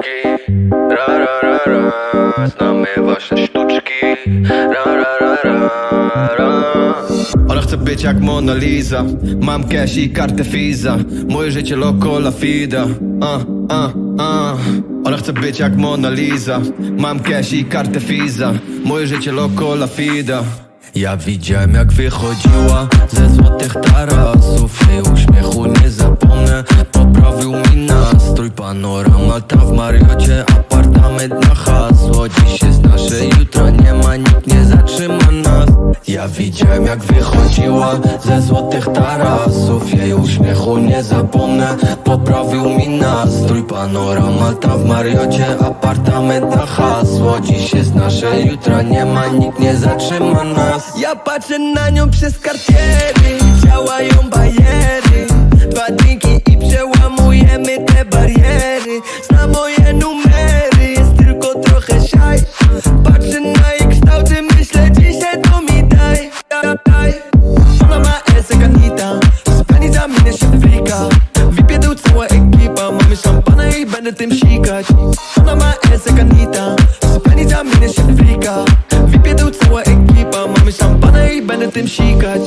sztuczki Ra ra ra ra. Znamy wasze sztuczki. Ra ra ra ra ra. Ona chce być jak Mona Lisa. Mam cash i kartę Visa Moje życie loco la fida. Uh, uh, uh. Ona chce być jak Mona Lisa. Mam cash i kartę Visa Moje życie loco la fida. Ja widziałem jak wychodziła ze złotych tarasów. Jej uśmiechu nie zapomnę Panorama ta w Mariocie Apartament na hasło. Dziś jest nasze, jutro nie ma Nikt nie zatrzyma nas. Ja widziałem jak wychodziła ze złotych tarasów. Jej uśmiechu nie zapomnę Poprawił mi nastrój. Panorama ta w Mariocie Apartament na hasło. Dziś jest nasze, jutro nie ma Nikt nie zatrzyma nas. Ja patrzę na nią przez kartiery Działają bariery Ona ma esek Anita. Spędzi za minę się frika Wypiedą cała ekipa. Mamy szampana i będę tym sikać.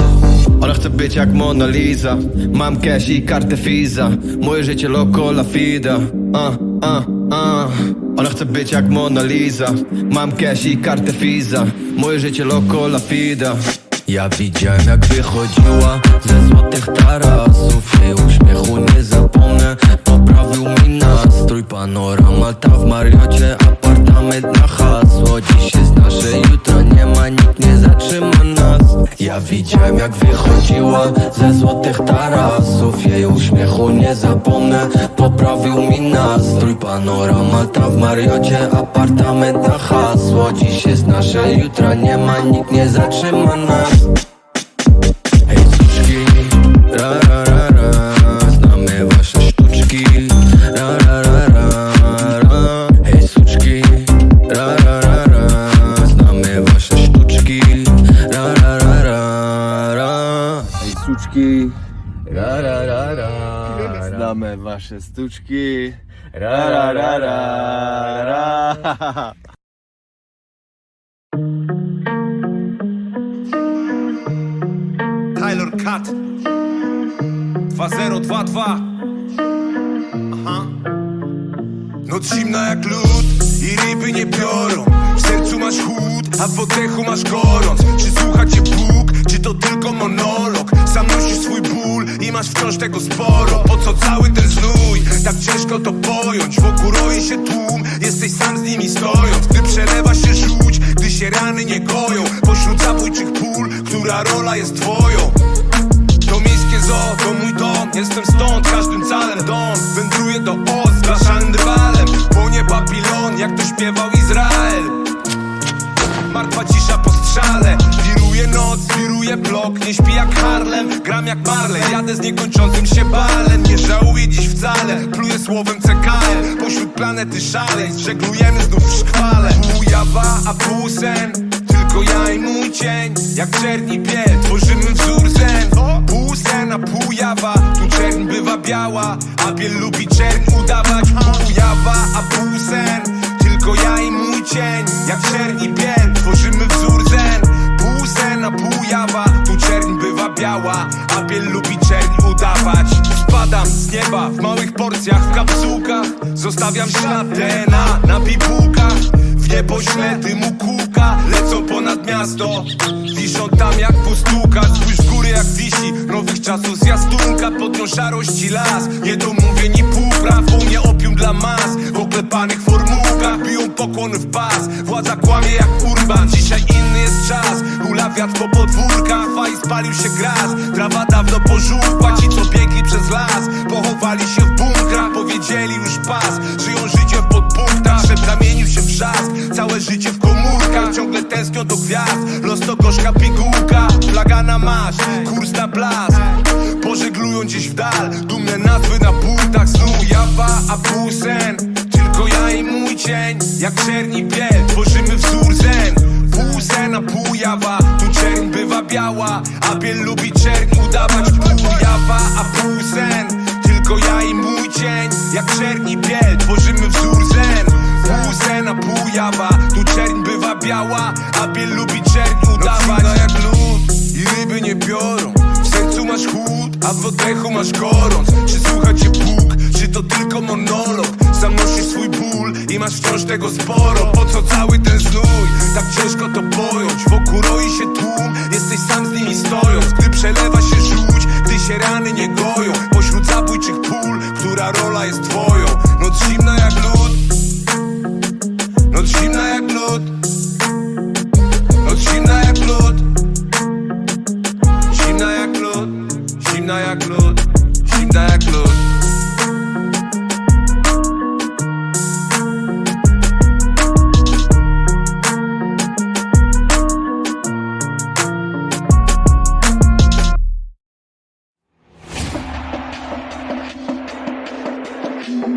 Ona chce być jak Mona Lisa. Mam cash i kartę Visa Moje życie loco la fida. Uh, uh, uh. Ona chce być jak Mona Lisa. Mam cash i kartę Visa Moje życie loco la fida. Ja widziałem jak wychodziła ze złotych tarasów. Jej uśmiechu nie widziałem jak wychodziła ze złotych tarasów. Jej uśmiechu nie zapomnę. Poprawił mi nastrój. Panorama ta w Mariocie Apartament na hasło. Dziś jest nasze, jutro nie ma Nikt nie zatrzyma nas. Hej suczki, ra ra ra ra. Znamy wasze sztuczki, ra ra ra ra Hej suczki, ra ra ra ra. Znamy wasze sztuczki, ra ra suczki, ra ra ra ra, znamy wasze stuczki, ra ra ra ra ra. Tyler Cut. 2022 Aha. Noc zimna jak lód i ryby nie biorą. W sercu masz chłód, a w oddechu masz gorąc. Czy słucha cię Bóg, czy to tylko monolog Sam nosisz swój ból i masz wciąż tego sporo Po co cały ten znój, tak ciężko to pojąć. Wokół roi się tłum, jesteś sam z nimi stojąc. Gdy przelewa się żółć, gdy się rany nie goją Pośród zabójczych pól, która rola jest twoją. To miejskie zoo, to mój dom. Jestem stąd, każdym calem dom. Wędruję do Oz, zgłaszalnym rywalem. Płonie Babilon, jak to śpiewał Izrael. Martwa cisza po strzale Wiruje noc, wiruje blok Nie śpi jak Harlem, gram jak Marley Jadę z niekończącym się balem. Nie żałuję dziś wcale Pluję słowem CKL Pośród planety szaleństw Żeglujemy znów w szkwale. Pół jawa, a pół sen Tylko ja i mój cień. Jak czerni biel Tworzymy wzór zen Pół sen, a pół Tu czerń bywa biała. A biel lubi czerń udawać. Pół jawa, a pół sen tylko ja i mój cień, jak czerni biel nieba w małych porcjach W kapsułkach. Zostawiam ślad DNA na bibułkach W niebo ślę dymu kółka. Lecą ponad miasto. Wiszą tam jak pustułka Spójrz góry jak wisi. Nowych czasów zwiastunka Pod nią szarości las. Niedomówień i półpraw U mnie opium dla mas. W oklepanych formułkach Biją pokłony w pas Władza kłamie jak urban Dzisiaj inny jest czas. Hula wiatr po podwórkach Faj spalił się gras Trawa dawno pożółkła Ci co biegli przez las Pochowali się w bunkrach Powiedzieli już pas Żyją życie w podpunktach Przedramienił się wrzask Całe życie w komórkach Ciągle tęsknią do gwiazd. Los to gorzka pigułka Flaga na masz Kurs na blask. Pożeglują gdzieś w dal Dumne nazwy na butach Snu jawa, a pół sen Tylko ja i mój cień. Jak czerni biel Tworzymy wzór zen. Pół sen, a pół jawa Tu czerń bywa biała. A biel lubi czerń udawać Pół nie biorą. W sercu masz chłód, a w oddechu masz gorąc. Czy słucha cię Bóg, czy to tylko monolog? Sam swój ból i masz wciąż tego sporo. Po co cały ten znój, tak ciężko to pojąć. Wokół roi się tłum, jesteś sam z nimi stojąc. Gdy przelewa się żółć, gdy się rany nie goją. Pośród zabójczych pól, która rola jest twoją. Noc zimna jak lód. Noc zimna jak lód.